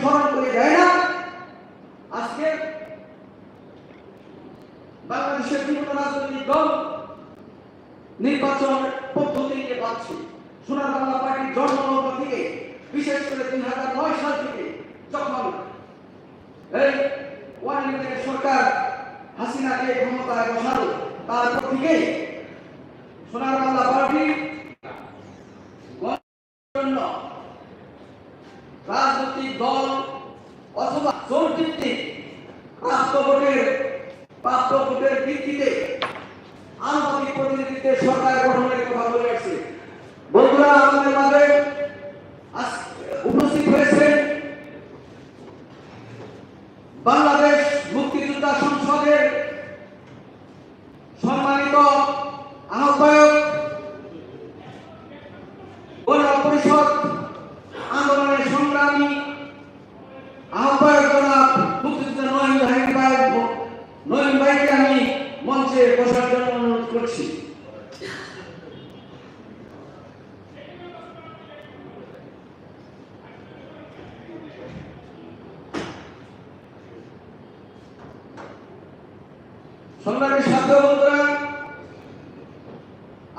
স্মরণ করে দেয় না আজকে বাংলাদেশের বিভিন্ন রাজনৈতিক দল নির্বাচন পদ্ধতি নিয়ে পাচ্ছে। সোনার বাংলা পার্টির জন্মলগ্ন থেকে, বিশেষ করে দুই হাজার নয় সাল থেকে যখন এই ওয়ান ইউনিটের সরকার হাসিনাকে ক্ষমতায় বসালো, তারপর থেকে সোনার বাংলা পার্টি জন্য রাজনৈতিক দল অথবা জোর ভিত্তিক প্রাপ্ত ভোটের প্রাপ্ত ভোটের ভিত্তিতে আনুপাতিক প্রতিনিধিত্বের সরকার গঠনের কথা বলে আসছে। বন্ধুরা, আমাদের মাঝে আজ- উপস্থিত হয়েছেন বাংলাদেশ মুক্তিযোদ্ধা সংসদের সম্মানিত আহ্বায়ক গণ পরিষদ আন্দোলনের সংগ্রামী আহ্বায়ক জনাব মুক্তিযোদ্ধা নয়ন ভাই ভাই নয়ন ভাইকে আমি মঞ্চে বসার জন্য অনুরোধ করছি।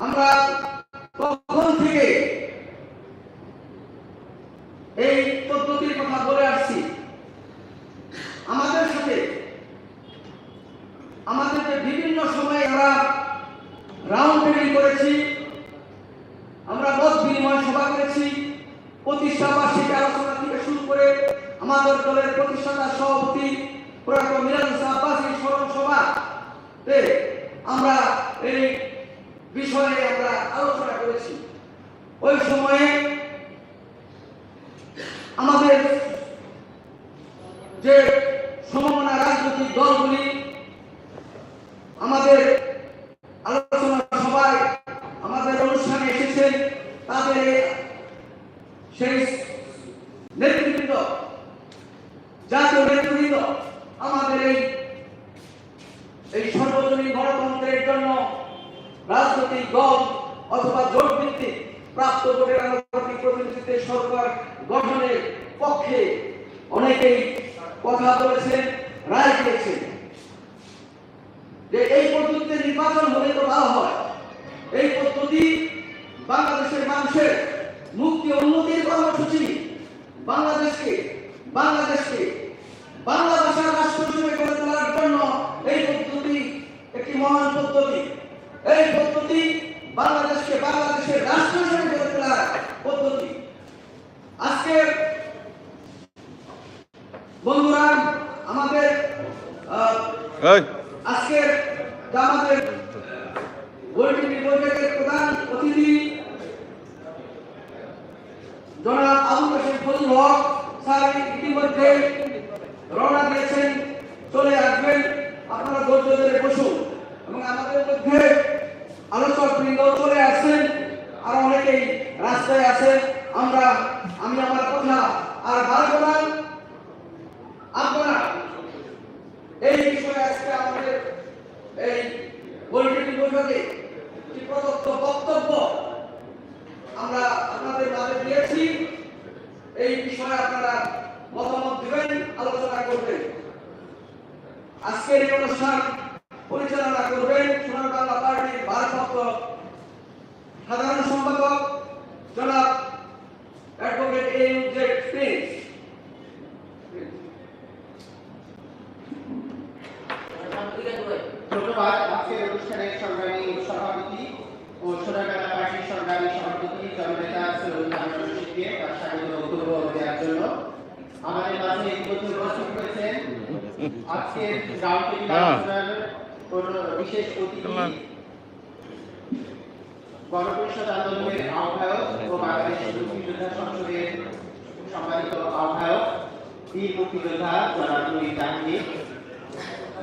আমরা তখন থেকে এই পদ্ধতির কথা বলে আসছি আমাদের সাথে আমাদের যে বিভিন্ন সময়ে আমরা রাউন্ড করেছি। আমরা মত বিনিময় সভা করেছি। প্রতিষ্ঠা বার্ষিক আলোচনা থেকে শুরু করে আমাদের দলের প্রতিষ্ঠাতা সভাপতি প্রয়াত মিরাজ আব্বাসী স্মরণ সভা আমরা এই বিষয়ে আমরা আলোচনা করেছি। ওই সময়ে আমাদের যে সমমনা রাজনৈতিক দলগুলি আমাদের আলোচনা সভায় আমাদের অনুষ্ঠানে এসেছেন তাদের সেই নেতৃবৃন্দ জাতীয় নেতৃবৃন্দ আমাদের এই এই সর্বজনীন গণতন্ত্রের জন্য রাজনৈতিক দল অথবা জোট ভিত্তিক প্রাপ্ত ভোটের আনুপাতিক প্রতিনিধিত্বের সরকার গঠনের পক্ষে অনেকেই কথা বলেছেন, রায় দিয়েছেন। যে এই পদ্ধতিতে নির্বাচন হলে তো ভালো হয়। এই পদ্ধতি বাংলাদেশের মানুষের মুক্তি উন্নতির কর্মসূচি। বাংলাদেশকে বাংলাদেশকে, বাংলা ভাষার রাষ্ট্র হিসেবে গড়ে তোলার জন্য এই পদ্ধতি একটি মহান পদ্ধতি এই পদ্ধতি বাংলাদেশকে বাংলাদেশের রাষ্ট্র হিসেবে গড়ে তোলার পদ্ধতি। আজকে বন্ধুরা আমাদের যে আমাদের বৈঠকের প্রধান অতিথি জনাব আবুল হোসেন ফজল হক স্যার ইতিমধ্যে রওনা দিয়েছেন চলে আসবেন আপনারা ধৈর্য ধরে বসুন এবং আমাদের মধ্যে আলোচক বৃন্দ চলে আসছেন আর অনেকেই রাস্তায় আছেন আমরা আমি আমার কথা আর বাড়বো না আপনারা এই বিষয়ে আজকে আমাদের এই বৈঠকি বৈঠকে যে প্রদত্ত বক্তব্য আমরা আপনাদের মাঝে দিয়েছি এই বিষয়ে আপনারা মতামত দিবেন আলোচনা করবেন আজকের এই অনুষ্ঠান পরিচালনা করবেন সোনার বাংলা পার্টির ভারপ্রাপ্ত সাধারণ সম্পাদক জনাব advocate A U Z Prince. অনুষ্ঠানের সংগ্রামী আমাদের উপস্থিত হয়েছেন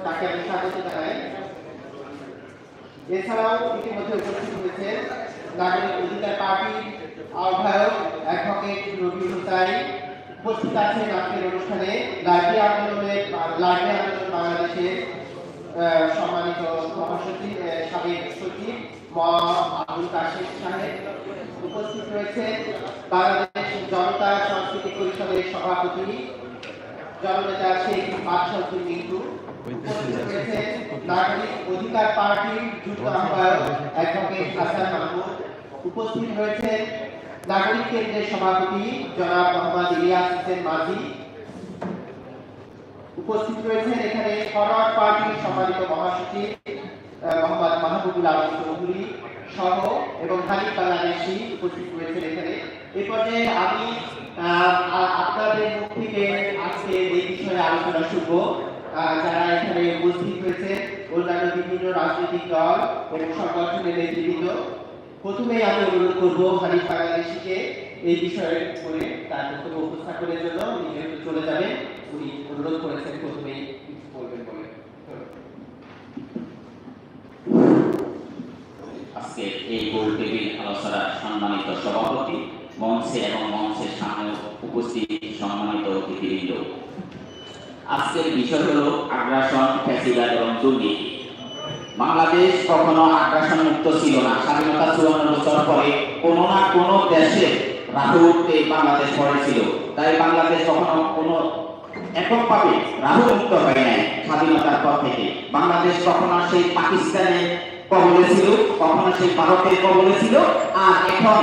তাকে আমি স্বাগত জানাই এছাড়াও ইতিমধ্যে উপস্থিত হয়েছে নাগরিক অধিকার পার্টির আহ্বায়ক অ্যাডভোকেট রবি উপস্থিত আছেন আজকের অনুষ্ঠানে লাইব্রেরি আন্দোলনের, লাইব্রেরি আন্দোলন বাংলাদেশের সম্মানিত মহাসচিব সাবেক সচিব ম আবুল কাশেম সাহেব উপস্থিত রয়েছে বাংলাদেশ জনতা সাংস্কৃতিক পরিষদের সভাপতি, জননেতা শেখ বাদশাহুদ্দিন মিন্টু রয়েছেন। নাগরিক অধিকার পার্টির যুগ্ম আহ্বায়ক অ্যাডভোকেট হাসান মাহমুদ উপস্থিত রয়েছেন। নাগরিক কেন্দ্রের সভাপতি জনাব মোহাম্মদ ইলিয়াস হোসেন মাঝি উপস্থিত রয়েছেন এখানে ফরওয়ার্ড পার্টির সম্মানিত মহাসচিব মোহাম্মদ মাহবুবুল আলম চৌধুরী সহ এবং হানিফ বাংলাদেশি উপস্থিত রয়েছেন এখানে। এ পর্যায়ে আমি আপনাদের মুখ থেকে আজকে এই বিষয়ে আলোচনা শুনব। যারা এখানে উপস্থিত হয়েছে অন্যান্য বিভিন্ন রাজনৈতিক দল এবং সংগঠনের নেতৃবৃন্দ। প্রথমে আমি অনুরোধ করব হানিফ বাংলাদেশিকে এই বিষয়ে করে তার বক্তব্য উপস্থাপনের জন্য যেহেতু চলে যাবেন, উনি অনুরোধ করেছেন প্রথমেই কিছু বলবেন বলে। আজকে এই গোল টেবিল আলোচনার সম্মানিত সভাপতি, মঞ্চে এবং মঞ্চের সামনে উপস্থিত সম্মানিত অতিথিবৃন্দ। আজকের বিষয় হলো আগ্রাসন, ফ্যাসিবাদ এবং দুর্নীতি। বাংলাদেশ কখনো আগ্রাসন মুক্ত ছিল না। স্বাধীনতা চুয়ান্ন বছর পরে কোনো না কোনো দেশে রাহু উঠতে বাংলাদেশ পড়েছিল। তাই বাংলাদেশ কখনো কোনো এককভাবে রাহু মুক্ত হয় নাই স্বাধীনতার পর থেকে। বাংলাদেশ কখনো সেই পাকিস্তানের কবলে ছিল, কখনো সেই ভারতের কবলে ছিল। আর এখন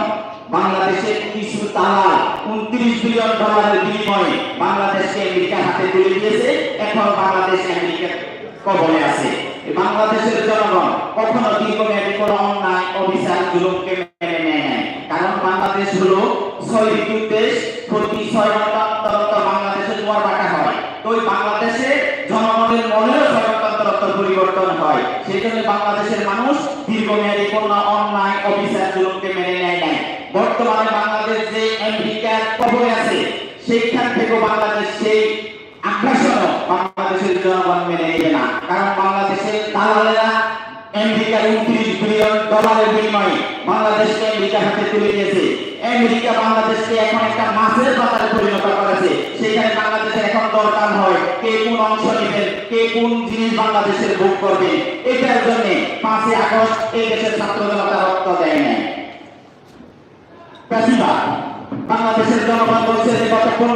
বাংলাদেশের কিছু তালাল উনত্রিশ বিলিয়ন ডলারের বিনিময়ে বাংলাদেশকে আমেরিকার হাতে তুলে দিয়েছে। এখন বাংলাদেশ আমেরিকার কবলে আছে। বাংলাদেশের জনগণ কখনো দীর্ঘমেয়াদী কোনো অন্যায় অভিশাপ জুলুমকে মেনে নেয় কারণ বাংলাদেশ হলো ছয় ঋতুর দেশ প্রতি ছয় বাংলাদেশে জোয়ার ভাটা হয়। তো ওই বাংলাদেশে জনগণের মনেও পরিবর্তন হয়। সেই জন্য বাংলাদেশের মানুষ দীর্ঘমেয়াদী কোনো অন্যায় অভিশাপ জুলুমকে মেনে নেয় নাই। বর্তমানে বাংলাদেশ যে আমেরিকার কবলে আছে, সেইখান থেকেও বাংলাদেশ সেই বাংলাদেশের জনগণ মেনে নেবে না, কারণ বাংলাদেশের দালালেরা আমেরিকার উনত্রিশ বিলিয়ন ডলারের বিনিময়ে বাংলাদেশকে আমেরিকার হাতে তুলে দিয়েছে। আমেরিকা বাংলাদেশকে এখন একটা মাছের পাতায় পরিণত করেছে। সেখানে বাংলাদেশের এখন দরকার হয় কে কোন অংশ নেবেন, কে কোন জিনিস বাংলাদেশের ভোগ করবে এটার জন্য পাঁচই আগস্ট এই দেশের ছাত্র জনতা রক্ত দেয় নাই। বাংলাদেশের জনগণ বলছে যে গত